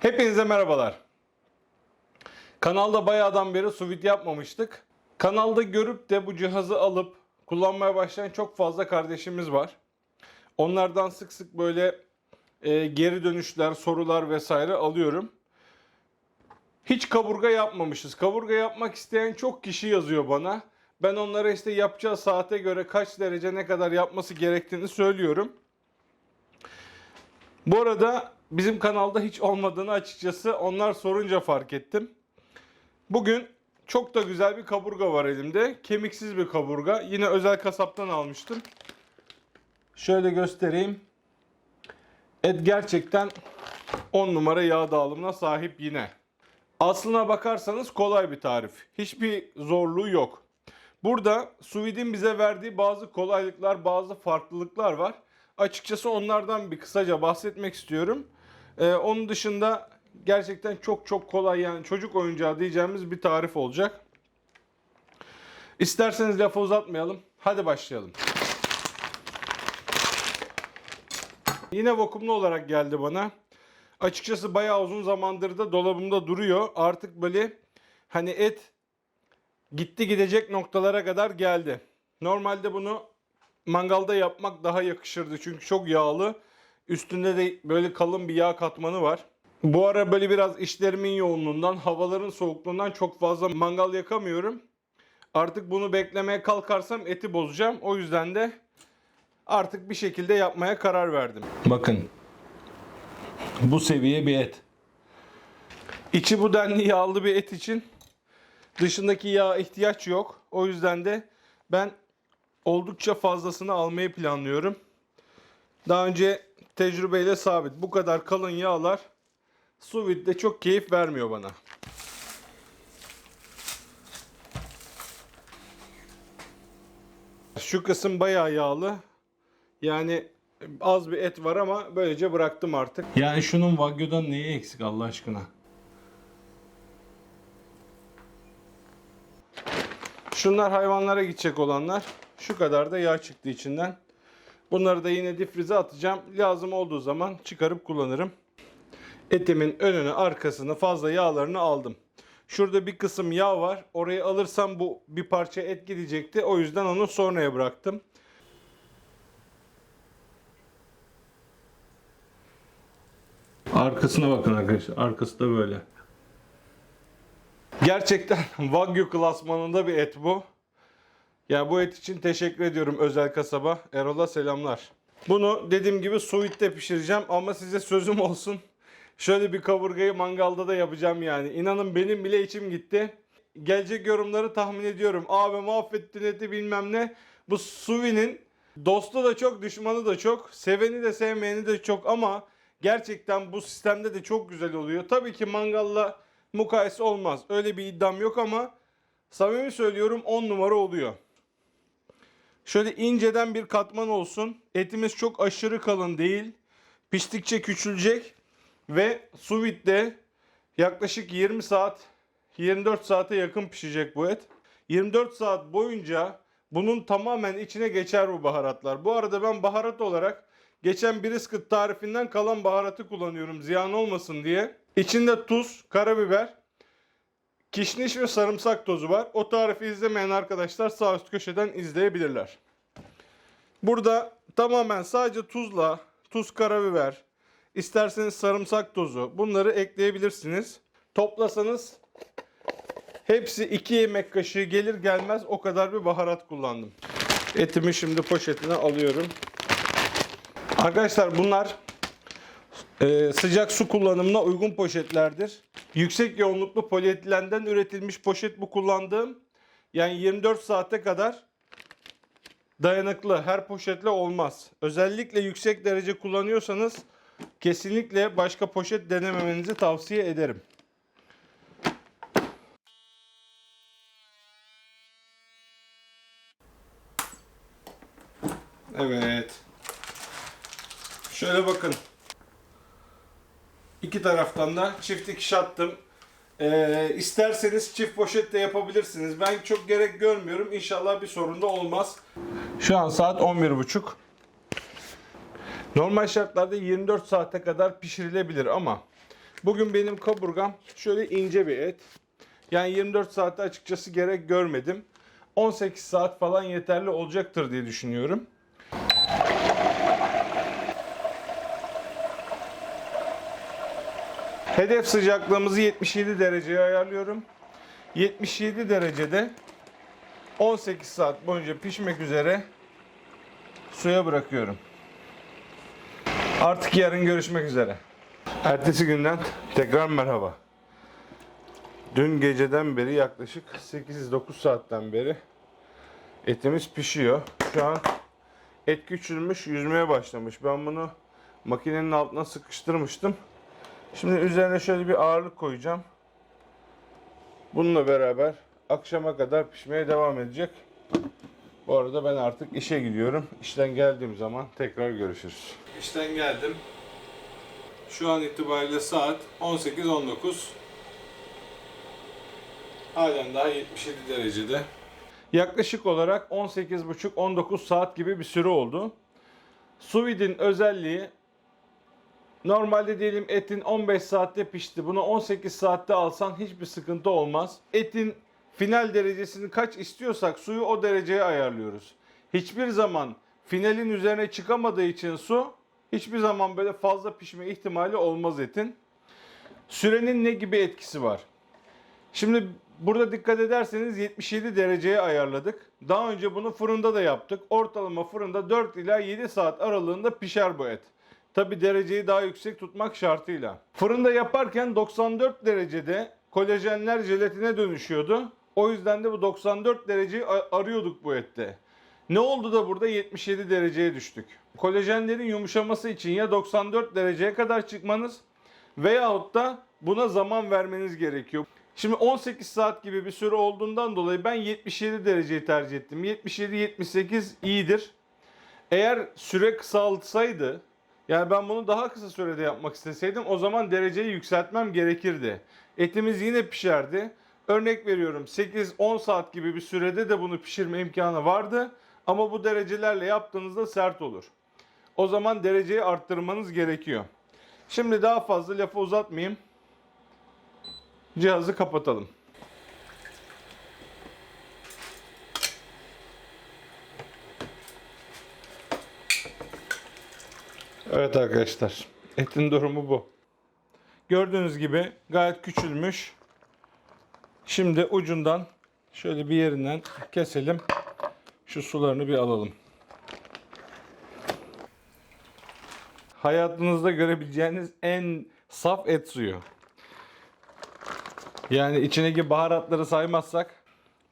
Hepinize merhabalar. Kanalda bayağıdan beri su vide yapmamıştık. Kanalda görüp de bu cihazı alıp kullanmaya başlayan çok fazla kardeşimiz var. Onlardan sık sık böyle e, geri dönüşler, sorular vesaire alıyorum. Hiç kaburga yapmamışız. Kaburga yapmak isteyen çok kişi yazıyor bana. Ben onlara işte yapacağı saate göre kaç derece ne kadar yapması gerektiğini söylüyorum. Bu arada bizim kanalda hiç olmadığını açıkçası onlar sorunca fark ettim. Bugün çok da güzel bir kaburga var elimde. Kemiksiz bir kaburga. Yine özel kasaptan almıştım. Şöyle göstereyim. Et gerçekten 10 numara yağ dağılımına sahip yine. Aslına bakarsanız kolay bir tarif. Hiçbir zorluğu yok. Burada Suvid'in bize verdiği bazı kolaylıklar, bazı farklılıklar var. Açıkçası onlardan bir kısaca bahsetmek istiyorum. Ee, onun dışında gerçekten çok çok kolay yani çocuk oyuncağı diyeceğimiz bir tarif olacak. İsterseniz lafı uzatmayalım. Hadi başlayalım. Yine vakumlu olarak geldi bana. Açıkçası bayağı uzun zamandır da dolabımda duruyor. Artık böyle hani et gitti gidecek noktalara kadar geldi. Normalde bunu mangalda yapmak daha yakışırdı çünkü çok yağlı. Üstünde de böyle kalın bir yağ katmanı var. Bu ara böyle biraz işlerimin yoğunluğundan, havaların soğukluğundan çok fazla mangal yakamıyorum. Artık bunu beklemeye kalkarsam eti bozacağım. O yüzden de artık bir şekilde yapmaya karar verdim. Bakın. Bu seviye bir et. İçi bu denli yağlı bir et için dışındaki yağ ihtiyaç yok. O yüzden de ben oldukça fazlasını almayı planlıyorum. Daha önce tecrübeyle sabit. Bu kadar kalın yağlar sous vide'de çok keyif vermiyor bana. Şu kısım bayağı yağlı. Yani az bir et var ama böylece bıraktım artık. Yani şunun Wagyu'dan neyi eksik Allah aşkına? Şunlar hayvanlara gidecek olanlar. Şu kadar da yağ çıktı içinden. Bunları da yine difrize atacağım. Lazım olduğu zaman çıkarıp kullanırım. Etimin önünü arkasını fazla yağlarını aldım. Şurada bir kısım yağ var. Orayı alırsam bu bir parça et gidecekti. O yüzden onu sonraya bıraktım. Arkasına bakın arkadaşlar. Arkası da böyle. Gerçekten Wagyu klasmanında bir et bu. Ya bu et için teşekkür ediyorum özel kasaba. Erol'a selamlar. Bunu dediğim gibi suit'te pişireceğim ama size sözüm olsun. Şöyle bir kaburgayı mangalda da yapacağım yani. İnanın benim bile içim gitti. Gelecek yorumları tahmin ediyorum. Abi mahvettin eti bilmem ne. Bu Suvi'nin dostu da çok, düşmanı da çok. Seveni de sevmeyeni de çok ama gerçekten bu sistemde de çok güzel oluyor. Tabii ki mangalla mukayese olmaz. Öyle bir iddiam yok ama samimi söylüyorum 10 numara oluyor. Şöyle inceden bir katman olsun. Etimiz çok aşırı kalın değil. Piştikçe küçülecek ve sous vide'de yaklaşık 20 saat 24 saate yakın pişecek bu et. 24 saat boyunca bunun tamamen içine geçer bu baharatlar. Bu arada ben baharat olarak geçen brisket tarifinden kalan baharatı kullanıyorum ziyan olmasın diye. İçinde tuz, karabiber, kişniş ve sarımsak tozu var. O tarifi izlemeyen arkadaşlar sağ üst köşeden izleyebilirler. Burada tamamen sadece tuzla, tuz, karabiber, isterseniz sarımsak tozu bunları ekleyebilirsiniz. Toplasanız hepsi 2 yemek kaşığı gelir gelmez o kadar bir baharat kullandım. Etimi şimdi poşetine alıyorum. Arkadaşlar bunlar e, sıcak su kullanımına uygun poşetlerdir. Yüksek yoğunluklu polietilenden üretilmiş poşet bu kullandığım. Yani 24 saate kadar dayanıklı. Her poşetle olmaz. Özellikle yüksek derece kullanıyorsanız kesinlikle başka poşet denememenizi tavsiye ederim. Evet. Şöyle bakın. İki taraftan da çift dikiş attım. Ee, isterseniz çift poşet de yapabilirsiniz. Ben çok gerek görmüyorum. İnşallah bir sorun da olmaz. Şu an saat 11.30. Normal şartlarda 24 saate kadar pişirilebilir ama Bugün benim kaburgam şöyle ince bir et. Yani 24 saatte açıkçası gerek görmedim. 18 saat falan yeterli olacaktır diye düşünüyorum. Hedef sıcaklığımızı 77 dereceye ayarlıyorum. 77 derecede 18 saat boyunca pişmek üzere suya bırakıyorum. Artık yarın görüşmek üzere. Ertesi günden tekrar merhaba. Dün geceden beri yaklaşık 8-9 saatten beri etimiz pişiyor. Şu an et küçülmüş, yüzmeye başlamış. Ben bunu makinenin altına sıkıştırmıştım. Şimdi üzerine şöyle bir ağırlık koyacağım. Bununla beraber akşama kadar pişmeye devam edecek. Bu arada ben artık işe gidiyorum. İşten geldiğim zaman tekrar görüşürüz. İşten geldim. Şu an itibariyle saat 18.19. Halen daha 77 derecede. Yaklaşık olarak 18.5-19 saat gibi bir süre oldu. Sous vide'in özelliği Normalde diyelim etin 15 saatte pişti. Bunu 18 saatte alsan hiçbir sıkıntı olmaz. Etin final derecesini kaç istiyorsak suyu o dereceye ayarlıyoruz. Hiçbir zaman finalin üzerine çıkamadığı için su hiçbir zaman böyle fazla pişme ihtimali olmaz etin. Sürenin ne gibi etkisi var? Şimdi burada dikkat ederseniz 77 dereceye ayarladık. Daha önce bunu fırında da yaptık. Ortalama fırında 4 ila 7 saat aralığında pişer bu et. Tabi dereceyi daha yüksek tutmak şartıyla. Fırında yaparken 94 derecede kolajenler jelatine dönüşüyordu. O yüzden de bu 94 dereceyi arıyorduk bu ette. Ne oldu da burada 77 dereceye düştük? Kolajenlerin yumuşaması için ya 94 dereceye kadar çıkmanız veyahut da buna zaman vermeniz gerekiyor. Şimdi 18 saat gibi bir süre olduğundan dolayı ben 77 dereceyi tercih ettim. 77-78 iyidir. Eğer süre kısaltsaydı yani ben bunu daha kısa sürede yapmak isteseydim o zaman dereceyi yükseltmem gerekirdi. Etimiz yine pişerdi. Örnek veriyorum 8-10 saat gibi bir sürede de bunu pişirme imkanı vardı. Ama bu derecelerle yaptığınızda sert olur. O zaman dereceyi arttırmanız gerekiyor. Şimdi daha fazla lafı uzatmayayım. Cihazı kapatalım. Evet arkadaşlar. Etin durumu bu. Gördüğünüz gibi gayet küçülmüş. Şimdi ucundan şöyle bir yerinden keselim. Şu sularını bir alalım. Hayatınızda görebileceğiniz en saf et suyu. Yani içindeki baharatları saymazsak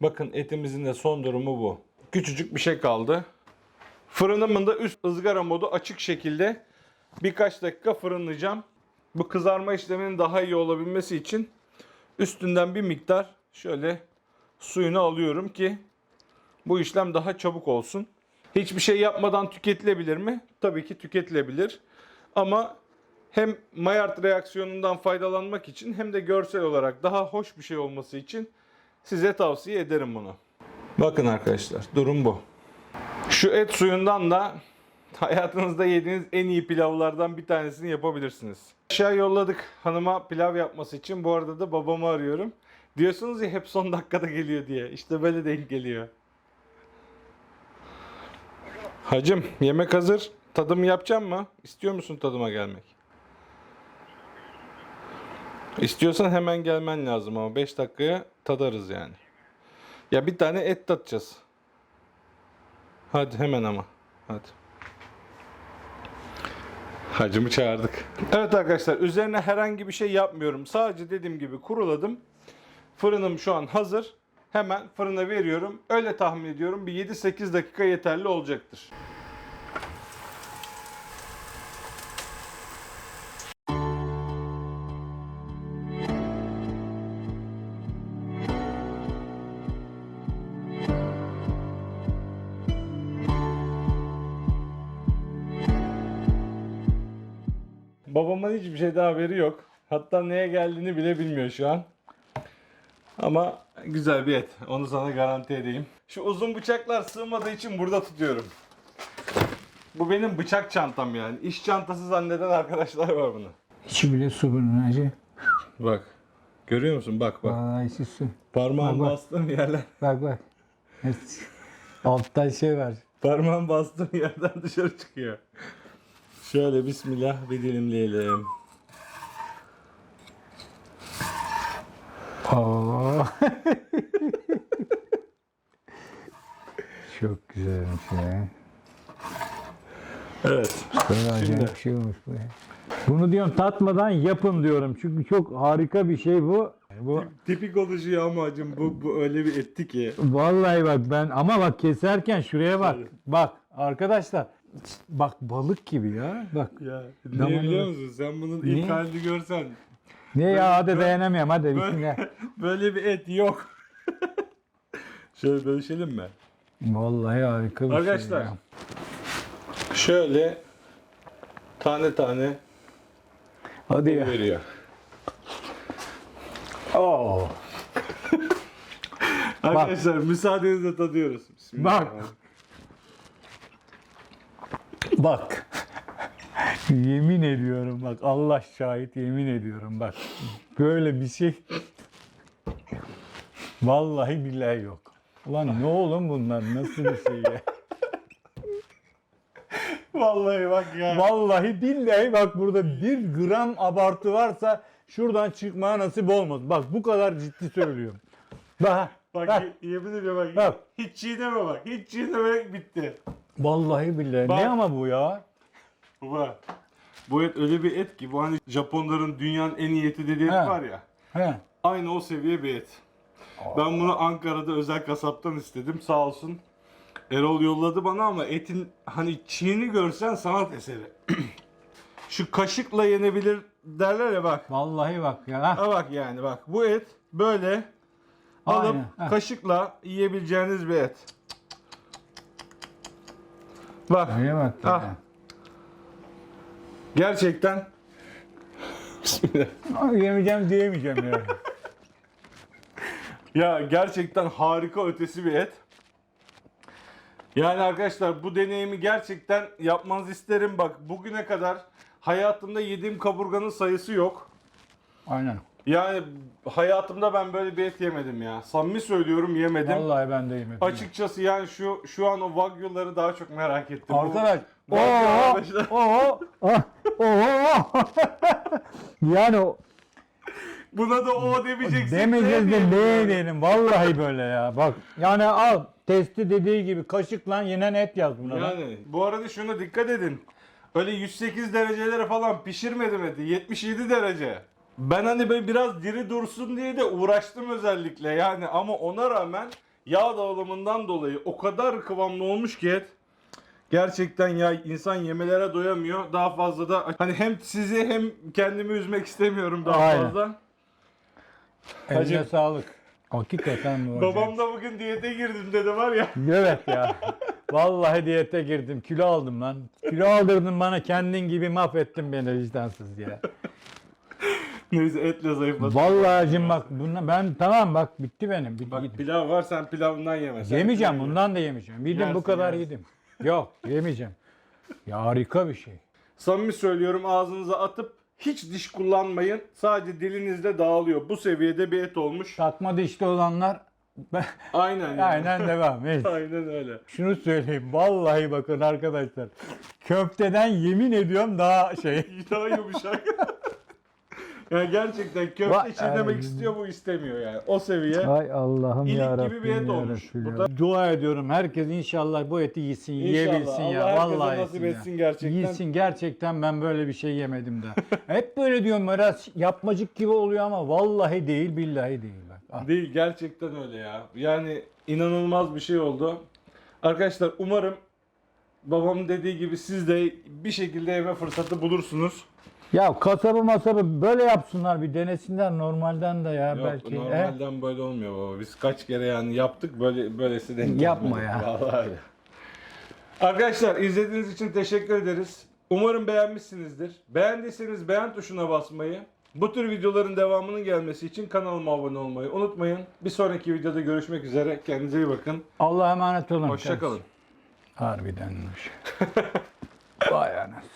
bakın etimizin de son durumu bu. Küçücük bir şey kaldı. Fırınımın da üst ızgara modu açık şekilde birkaç dakika fırınlayacağım. Bu kızarma işleminin daha iyi olabilmesi için üstünden bir miktar şöyle suyunu alıyorum ki bu işlem daha çabuk olsun. Hiçbir şey yapmadan tüketilebilir mi? Tabii ki tüketilebilir. Ama hem Maillard reaksiyonundan faydalanmak için hem de görsel olarak daha hoş bir şey olması için size tavsiye ederim bunu. Bakın arkadaşlar durum bu. Şu et suyundan da hayatınızda yediğiniz en iyi pilavlardan bir tanesini yapabilirsiniz. Aşağı yolladık hanıma pilav yapması için. Bu arada da babamı arıyorum. Diyorsunuz ya hep son dakikada geliyor diye. İşte böyle denk geliyor. Hacım yemek hazır. Tadım yapacağım mı? İstiyor musun tadıma gelmek? İstiyorsan hemen gelmen lazım ama 5 dakikaya tadarız yani. Ya bir tane et tatacağız. Hadi hemen ama. Hadi. Hacımı çağırdık. Evet arkadaşlar üzerine herhangi bir şey yapmıyorum. Sadece dediğim gibi kuruladım. Fırınım şu an hazır. Hemen fırına veriyorum. Öyle tahmin ediyorum bir 7-8 dakika yeterli olacaktır. Babamın hiçbir şeyden haberi yok. Hatta neye geldiğini bile bilmiyor şu an. Ama güzel bir et. Onu sana garanti edeyim. Şu uzun bıçaklar sığmadığı için burada tutuyorum. Bu benim bıçak çantam yani. İş çantası zanneden arkadaşlar var bunu. İçi bile su bunun hacı. Bak. Görüyor musun? Bak bak. Vallahi süsün. Parmağım Bak, bak. bastığım yerler. Bak bak. Alttan şey var. Parmağım bastığım yerden dışarı çıkıyor. Şöyle bismillah bir dilimleyelim. Oo. Çok güzelmiş ya. Evet. Böyle acayip bir şey olmuş bu ya. Bunu diyorum tatmadan yapın diyorum. Çünkü çok harika bir şey bu. Bu Tipik oluşuyor ama hacım bu, bu öyle bir etti ki. vallahi bak ben ama bak keserken şuraya bak. Bak arkadaşlar bak balık gibi ya. Bak. Ya niye biliyor musun? Sen bunun Niye? ilk halini görsen Ne ya hadi ben- dayanamıyorum hadi bismillah. böyle bir et yok. Şöyle bölüşelim mi? Vallahi harika bir Arkadaşlar. şey ya. Şöyle tane tane Hadi ya. veriyor. Oo. Arkadaşlar müsaadenizle tadıyoruz. Bismillah. Bak. Bak. yemin ediyorum bak Allah şahit yemin ediyorum bak. Böyle bir şey vallahi billahi yok. Ulan ne oğlum bunlar nasıl bir şey ya? Vallahi bak ya. Vallahi billahi bak burada bir gram abartı varsa şuradan çıkmaya nasip olmaz. Bak bu kadar ciddi söylüyorum. Bak, Bak bak. ye- yemin ediyorum bak. Bak. Hiç çiğneme bak. Hiç çiğneme bitti. Vallahi billahi. Bak. Ne ama bu ya? Baba. Bu et öyle bir et ki bu hani Japonların dünyanın en iyi eti dediği et He. var ya. He. Aynı o seviye bir et. Ben bunu Ankara'da özel kasaptan istedim. Sağ olsun. Erol yolladı bana ama etin hani çiğini görsen sanat eseri. Şu kaşıkla yenebilir derler ya bak. Vallahi bak ya. Ha bak yani bak bu et böyle alıp Aynen, heh. kaşıkla yiyebileceğiniz bir et. Bak Neye bak ya. Ah. gerçekten Bismillah. Yemeyeceğim diyemeyeceğim ya. Ya gerçekten harika ötesi bir et. Yani arkadaşlar bu deneyimi gerçekten yapmanızı isterim. Bak bugüne kadar hayatımda yediğim kaburganın sayısı yok. Aynen. Yani hayatımda ben böyle bir et yemedim ya. Samimi söylüyorum yemedim. Vallahi ben de yemedim. Açıkçası yani şu şu an o wagyu'ları daha çok merak ettim. Arkadaş. bu Oo, arkadaşlar- oo, ah, oo. yani o- Buna da o demeyeceksin. demeyeceğiz de ne diyelim. Vallahi böyle ya. Bak yani al testi dediği gibi kaşıkla yenen et yaz buna. bak. Yani bu arada şuna dikkat edin. Öyle 108 derecelere falan pişirmedim eti. 77 derece. Ben hani böyle biraz diri dursun diye de uğraştım özellikle yani ama ona rağmen yağ dağılımından dolayı o kadar kıvamlı olmuş ki et. Gerçekten ya insan yemelere doyamıyor. Daha fazla da hani hem sizi hem kendimi üzmek istemiyorum daha Aynen. fazla. Eline Hacı- sağlık. Hakikaten bu. Babam da bugün diyete girdim dedi var ya. Evet ya. Vallahi diyete girdim. Kilo aldım lan. Kilo aldırdın bana kendin gibi mahvettin beni vicdansız ya. Neyse etle zayıfladım. Vallahi hacım bak bundan ben tamam bak bitti benim. Bitti, Bak gitti. pilav var sen pilavından yeme. Sen Yemeyeceğim pilav bundan da yemeyeceğim. Yedim Yersin, bu kadar yersin. yedim. Yok yemeyeceğim. Ya harika bir şey. Samimi söylüyorum ağzınıza atıp hiç diş kullanmayın. Sadece dilinizde dağılıyor. Bu seviyede bir et olmuş. Takma dişli olanlar Aynen yani. aynen devam. Evet. Aynen öyle. Şunu söyleyeyim. Vallahi bakın arkadaşlar. Köfteden yemin ediyorum daha şey. Daha yumuşak. Yani gerçekten köfte çiğnemek Ay. istiyor bu istemiyor yani. O seviye. Ay Allah'ım İlik ya gibi bir et olmuş. Bu da- Dua ediyorum herkes inşallah bu eti yesin, yiyebilsin Allah ya. herkese Vallahi nasip yesin ya. etsin gerçekten. Yesin gerçekten ben böyle bir şey yemedim de. Hep böyle diyorum biraz yapmacık gibi oluyor ama vallahi değil billahi değil bak. Ah, Değil gerçekten öyle ya. Yani inanılmaz bir şey oldu. Arkadaşlar umarım babamın dediği gibi siz de bir şekilde yeme fırsatı bulursunuz. Ya kasabı masabı böyle yapsınlar bir denesinler normalden de ya Yok belki. He? normalden böyle olmuyor baba. Biz kaç kere yani yaptık böyle böylesi denk Yapma gelmedi. ya. Vallahi öyle. Arkadaşlar izlediğiniz için teşekkür ederiz. Umarım beğenmişsinizdir. Beğendiyseniz beğen tuşuna basmayı, bu tür videoların devamının gelmesi için kanalıma abone olmayı unutmayın. Bir sonraki videoda görüşmek üzere. Kendinize iyi bakın. Allah'a emanet olun. Hoşçakalın. Harbiden. Vay anasını.